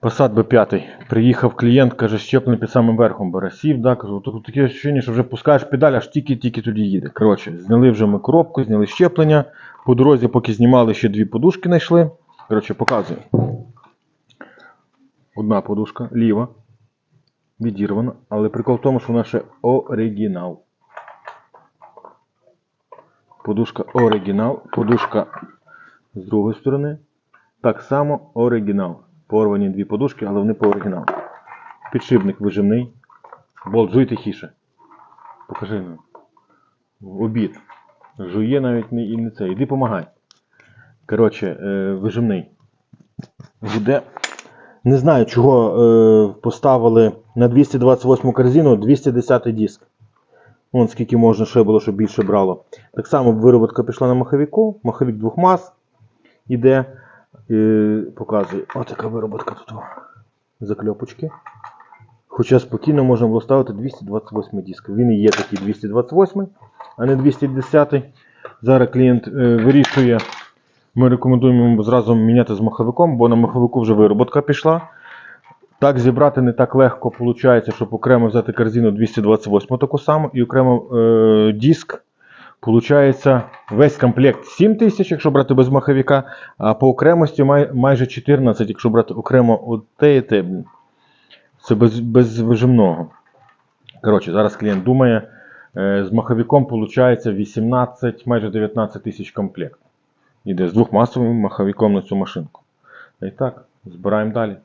Passat B5. Приїхав клієнт, каже, щеплений під самим верхом бере. Сів, да, кажу, тут таке ощущення, що вже пускаєш педаль, аж тільки-тільки тоді їде. Коротше, зняли вже ми коробку, зняли щеплення. По дорозі, поки знімали, ще дві подушки знайшли. Коротше, показую. Одна подушка, ліва. Відірвана, але прикол в тому, що вона ще оригінал. Подушка оригінал, подушка з другої сторони. Так само оригінал. Порвані дві подушки, але вони по оригіналу. Підшипник вижимний. Болт жуй тихіше. Покажи нам. Обід. Жує навіть не, і не це. Іди помагай. Коротше, е, вижимний. Гуде. Не знаю, чого е, поставили на 228 корзину 210 диск. Вон скільки можна ще було, щоб більше брало. Так само вироботка пішла на маховіку. Маховік двох мас іде. Е, показує. Ось така вироботка тут. Закльопочки. Хоча спокійно можна було ставити 228 диск. Він є такий 228, а не 210. Зараз клієнт е, вирішує. Ми рекомендуємо йому зразу міняти з маховиком, бо на маховику вже вироботка пішла. Так зібрати не так легко виходить, щоб окремо взяти корзину 228 таку саму і окремо е, диск. Получається весь комплект 7 тисяч, якщо брати без маховика, а по окремості май, майже 14, якщо брати окремо от і те. Це без, без вижимного. Коротше, зараз клієнт думає, е, з маховиком виходить 18, майже 19 тисяч комплект. Іде з двохмасовим маховиком на цю машинку. І так, збираємо далі.